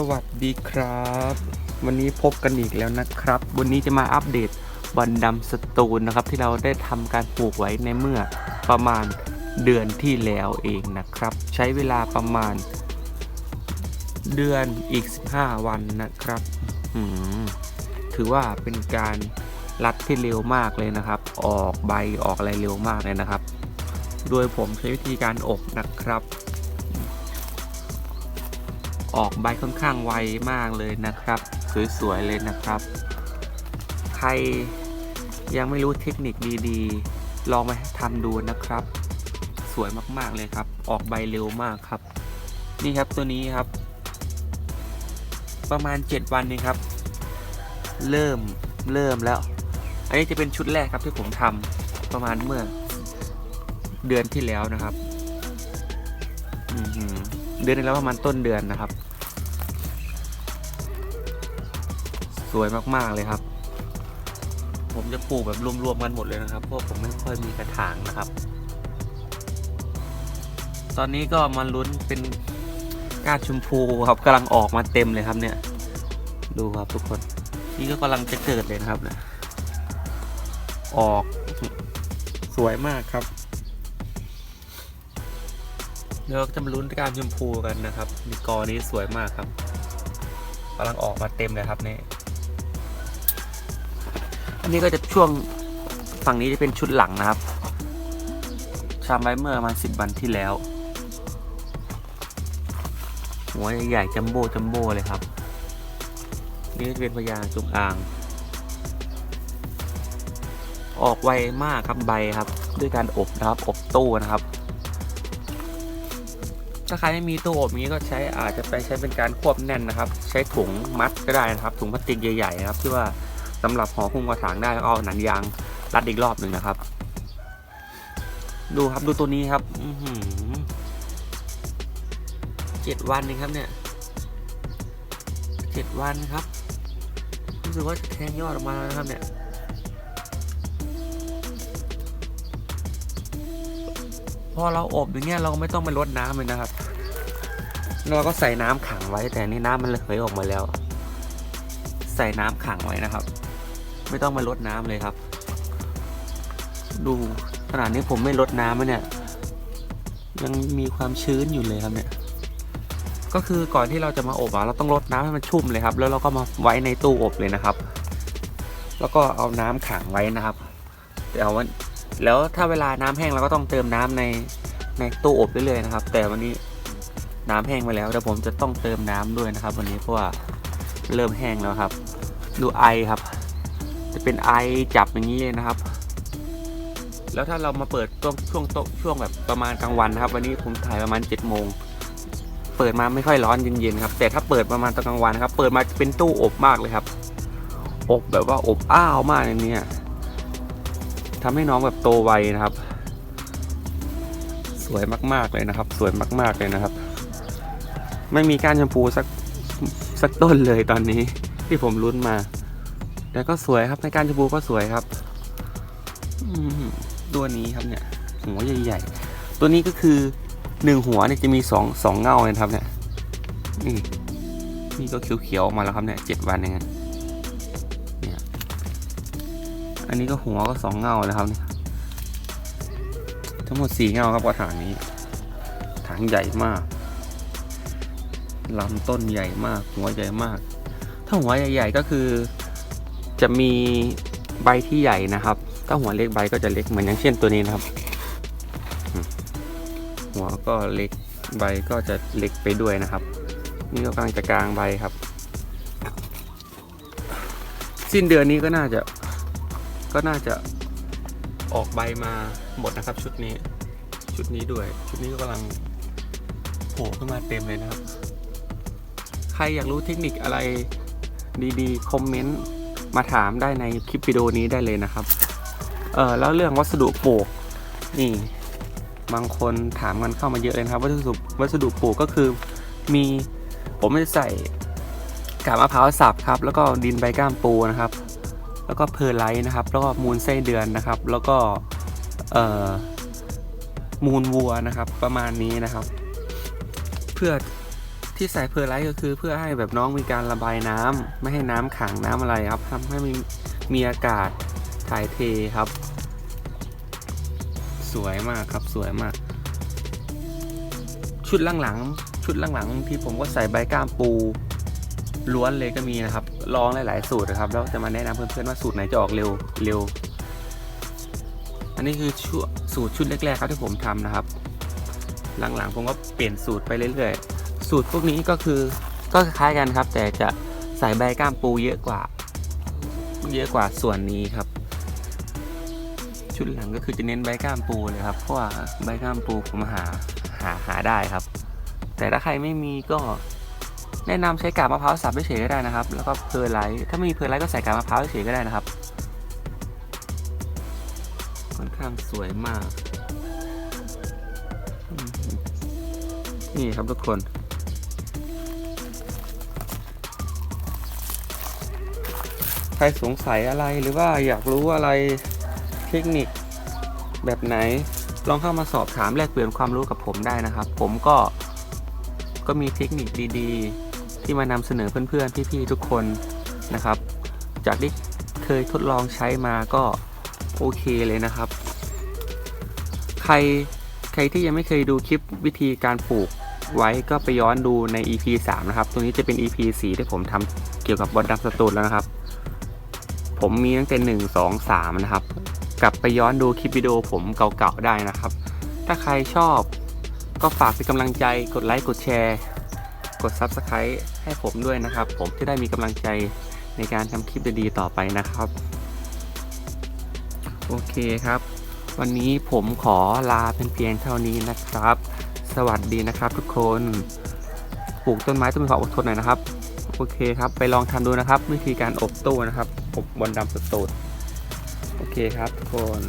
สวัสดีครับ วันนี้พบกันอีกแล้วนะครับ วันนี้จะมาอัปเดตบอลดำสตูลนะครับ ที่เราได้ทำการปลูกไว้ในเมื่อประมาณเดือนที่แล้วเองนะครับ ใช้เวลาประมาณ เดือนอีก 15 วันนะครับถือว่าเป็นการรัดที่เร็วมากเลยนะครับ ออกใบออกอะไรเร็วมากเลยนะครับ โดยผมใช้วิธีการอบนะครับ ออกใบค่อนข้างไวมากเลยนะครับ สวยๆเลยนะครับ ใครยังไม่รู้เทคนิคดีๆ ลองไปทำดูนะครับ สวยมากๆเลยครับ ออกใบเร็วมากครับ นี่ครับตัวนี้ครับ ประมาณ 7 วันนี้ครับ เริ่มเริ่มแล้ว อันนี้จะเป็นชุดแรกครับที่ผมทำประมาณเมื่อ เดือนที่แล้วนะครับเดือนที่แล้วประมาณต้นเดือนนะครับ วยมากๆเลยครับ ผมจะปลูกแบบรวมๆกันหมดเลยนะครับเพราะผมไม่ค่อยมีกระถางนะครับ ตอนนี้ก็มาลุ้นเป็นก้านชมพูครับกำลังออกมาเต็มเลยครับเนี่ย ดูครับทุกคน นี่ก็กำลังจะเกิดเลยนะครับนี่ยออกสวยมากครับเดี๋ยวจะมาลุ้นการชมพูกันนะครับมีกอนี้สวยมากครับกำลังออกมาเต็มเลยครับเนี่ย อันนี้ก็จะช่วงฝั่งนี้จะเป็นชุดหลังนะครับชามไว้เมื่อประมาณสิบวันที่แล้ว หัวใหญ่ๆจัมโบ้จัมโบ้เลยครับ นี่จะเป็นพญาจงอาง ออกไวมากครับใบครับ ด้วยการอบนะครับอบตู้นะครับ ถ้าใครไม่มีตู้อบนี้ก็ใช้อาจจะไปใช้เป็นการควบแน่นนะครับ ใช้ถุงมัดก็ได้นะครับ ถุงพลาสติกใหญ่ๆนะครับที่ว่า สำหรับห่อหุ้มกระถางได้ก็เอาหนังยางรัดอีกรอบหนึ่งนะครับ ดูครับดูตัวนี้ครับเจ็ดวันเองครับเนี่ยเจ็ดวันครับรู้สึกว่าจะแทงยอดออกมาแล้วนะครับเนี่ยพอเราอบอย่างเงี้ยเราก็ไม่ต้องไปรดน้ำเลยนะครับ เราก็ใส่น้ำขังไว้แต่นี่น้ำมันระเหยออกมาแล้ว ใส่น้ำขังไว้นะครับ ไม่ต้องมารดน้ำเลยครับ ดูขนาดนี้ผมไม่รดน้ำเนี่ย ยังมีความชื้นอยู่เลยครับเนี่ย ก็คือก่อนที่เราจะมาอบอะเราต้องรดน้ำให้มันชุ่มเลยครับ แล้วเราก็มาไว้ในตู้อบเลยนะครับ แล้วก็เอาน้ำขังไว้นะครับแต่เอาวันแล้วถ้าเวลาน้ำแห้งเราก็ต้องเติมน้ำในในตู้อบเรื่อยๆนะครับ แต่วันนี้น้ำแห้งไปแล้วแต่ผมจะต้องเติมน้ำด้วยนะครับ วันนี้เพราะว่าเริ่มแห้งแล้วครับ ดูไอครับ จะเป็นไอจับอย่างนี้เลยนะครับ แล้วถ้าเรามาเปิดช่วงช่วงโตะช่วงแบบประมาณกลางวันนะครับ วันนี้ผมถ่ายประมาณ7จ็ดโมงเปิดมาไม่ค่อยร้อนเย็นๆครับ แต่ถ้าเปิดประมาณตอนกลางวันนะครับ เปิดมาเป็นตู้อบมากเลยครับ อบแบบว่าอบอ้าวมากในนี้ทำให้น้องแบบโตไวนะครับ สวยมากๆเลยนะครับ สวยมากๆเลยนะครับ ไม่มีก้านชมพูสักสักต้นเลยตอนนี้ที่ผมลุ้นมา แต่ก็สวยครับในกานชมพูก็สวยครับตัวนี้ครับเนี่ย หัวใหญ่ๆ ตัวนี้ก็คือหนึ่งหัวเนี่ยจะมีสองสองเงาเลยครับ เนี่ยนี่นี่ก็เขียวๆออกมาแล้วครับเนี่ยเจ็ดวันเองเนี่ยอันนี้ก็หัวก็สองเงาแล้วครับเนี่ยทั้งหมดสี่เงาครับกระถางนี้ถางใหญ่มากลำต้นใหญ่มาก หัวใหญ่มาก ถ้าหัวใหญ่ ๆ ก็คือ จะมีใบที่ใหญ่นะครับ ถ้าหัวเล็กใบก็จะเล็กเหมือนอย่างเช่นตัวนี้นะครับ หัวก็เล็กใบก็จะเล็กไปด้วยนะครับ นี่ก็กำลังจะกลางใบครับ สิ้นเดือนนี้ก็น่าจะก็น่าจะออกใบมาหมดนะครับ ชุดนี้ ชุดนี้ด้วย ชุดนี้ก็กำลังโผล่ขึ้นมาเต็มเลยนะครับ ใครอยากรู้เทคนิคอะไรดีๆ คอมเมนต์ มาถามได้ในคลิปวิดีโอนี้ได้เลยนะครับ เออแล้วเรื่องวัสดุปลูกนี่ บางคนถามกันเข้ามาเยอะเลยครับวัสดุวัสดุปลูกก็คือมีผมจะใส่กาบมะพร้าวสับครับ แล้วก็ดินใบก้ามปูนะครับ แล้วก็เพอร์ไลท์นะครับ แล้วก็มูลไส้เดือนนะครับ แล้วก็เอ่อมูลวัวนะครับประมาณนี้นะครับ เพื่อ ที่ใส่เพอร์ไลท์ก็คือเพื่อให้แบบน้องมีการระบายน้ำไม่ให้น้ำขังน้ำอะไรครับทำให้มีมีอากาศถ่ายเทครับ สวยมากครับสวยมาก ชุดหลังๆชุดหลังๆที่ผมก็ใส่ใบก้ามปูล้วนเลยก็มีนะครับ ลองหลาย ๆ สูตรนะครับ แล้วจะมาแนะนำเพื่อนๆว่าสูตรไหนจะออกเร็วเร็ว อันนี้คือชุสูตรชุดแรกๆครับที่ผมทำนะครับ หลังๆผมก็เปลี่ยนสูตรไปเรื่อยๆ สูตรพวกนี้ก็คือก็คล้ายกันครับ แต่จะใส่ใบก้ามปูเยอะกว่า เยอะกว่าส่วนนี้ครับ ชุดหลังก็คือจะเน้นใบก้ามปูเลยครับ เพราะว่าใบก้ามปูผมหาหาหาได้ครับ แต่ถ้าใครไม่มีก็แนะนำใช้กาบมะพร้าวสับเฉยก็ได้นะครับ แล้วก็เพอร์ไลท์ถ้าไม่มีเพอร์ไลท์ก็ใส่กาบมะพร้าวเฉยก็ได้นะครับ ค่อนข้างสวยมาก นี่ครับทุกคน ใครสงสัยอะไรหรือว่าอยากรู้อะไรเทคนิคแบบไหน ลองเข้ามาสอบถามแลกเปลี่ยนความรู้กับผมได้นะครับ ผมก็ก็มีเทคนิคดีๆ ที่มานำเสนอเพื่อนๆพี่ๆทุกคนนะครับ จากที่เคยทดลองใช้มาก็โอเคเลยนะครับ ใครใครที่ยังไม่เคยดูคลิปวิธีการปลูกไว้ก็ไปย้อนดูใน EP 3 นะครับ ตรงนี้จะเป็น EP 4 ที่ผมทำเกี่ยวกับบอลดัมสตูนแล้วนะครับ ผมมีตั้งแต่1 2 3นะครับ กลับไปย้อนดูคลิปวิดีโอผมเก่าๆได้นะครับ ถ้าใครชอบก็ฝากเป็นกำลังใจกดไลค์กดแชร์ กด Subscribe ให้ผมด้วยนะครับ ผมจะได้มีกำลังใจในการทำคลิปดีๆต่อไปนะครับ โอเคครับ วันนี้ผมขอลาเป็นเพียงเท่านี้นะครับ สวัสดีนะครับทุกคน ปลูกต้นไม้ต้องมีความอดทนหน่อยนะครับ โอเคครับ ไปลองทำดูนะครับ วิธีการอบตู้นะครับ อบบนดำสดๆโอเคครับทุกคน